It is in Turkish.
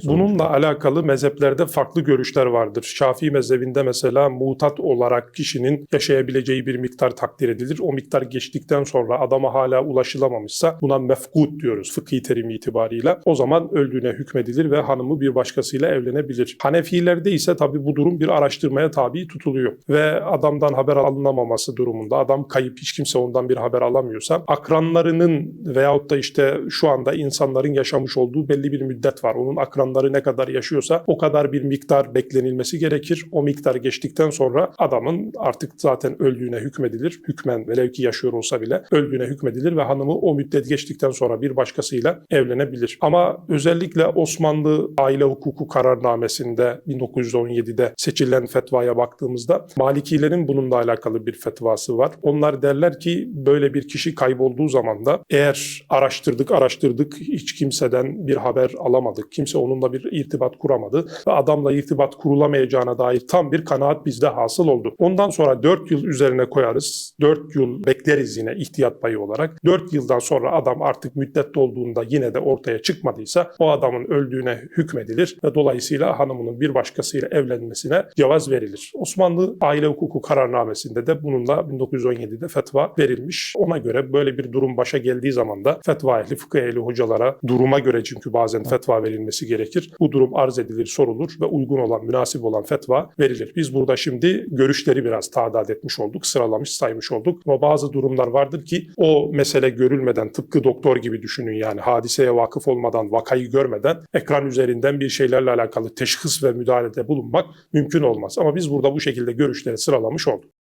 diye. Bununla alakalı mezheplerde farklı görüşler vardır. Şafii mezhebinde mesela mutat olarak kişinin yaşayabileceği bir miktar takdir edilir. O miktar geçtikten sonra adama hala ulaşılamamışsa buna mefkut diyoruz fıkhi terimi itibarıyla. O zaman öldüğüne hükmedilir ve hanımı bir başkasıyla evlenebilir. Hanefilerde ise tabii bu durum bir araştırmaya tabi tutuluyor. Ve adamdan haber alınamaması durumunda adam kayıp hiç kimse ondan bir haber alamıyorsa akranlarının veyahut da işte şu anda insanların yaşamış olduğu belli bir müddet var. Onun akranları ne kadar yaşıyorsa o kadar bir miktar beklenilmesi gerekir. O miktar geçtikten sonra adamın artık zaten öldüğüne hükmedilir. Hükmen velev ki yaşıyor olsa bile öldüğüne hükmedilir ve hanımı o müddet geçtikten sonra bir başkasıyla evlenebilir. Ama özellikle Osmanlı aile hukuku kararnamesinde 1917'de seçilen fetvaya baktığımızda Malikilerin bununla alakalı bir fetvası var. Onlar derler ki böyle bir kişi kaybolduğu zaman da eğer araştırdık araştırdık hiç kimseden bir haber alamadık. Kimse onunla bir irtibat kuramadı ve adamla irtibat kurulamayacağına dair tam bir kanaat bizde hasıl oldu. Ondan sonra 4 yıl üzerine koyarız. 4 yıl bekleriz yine ihtiyat payı olarak. 4 yıldan sonra adam artık müddet dolduğunda yine de ortaya çıkmadıysa o adamın öldüğüne hükmedilir ve dolayısıyla hanımının bir başkasıyla evlenmesine cevaz verilir. Osmanlı aile hukuku kararnamesinde de bununla 1917'de fetva verilmiş. Ona göre böyle bir durum başa geldiği zaman da fetva ehli, fıkıh ehli hocalara duruma göre çünkü bazen fetva verilmesi gerekir. Bu durum arz edilir, sorulur ve uygun olan, münasip olan fetva verilir. Biz burada şimdi görüşleri biraz tadat etmiş olduk, sıralamış, saymış olduk. Ama bazı durumlar vardır ki o mesele görülmeden, tıpkı doktor gibi düşünün yani hadiseye vakıf olmadan, vakayı görmeden ekran üzerinden bir şeylerle alakalı teşhis ve müdahalede bulunmak mümkün olmaz. Ama biz burada bu şekilde görüşleri sıralamış olduk.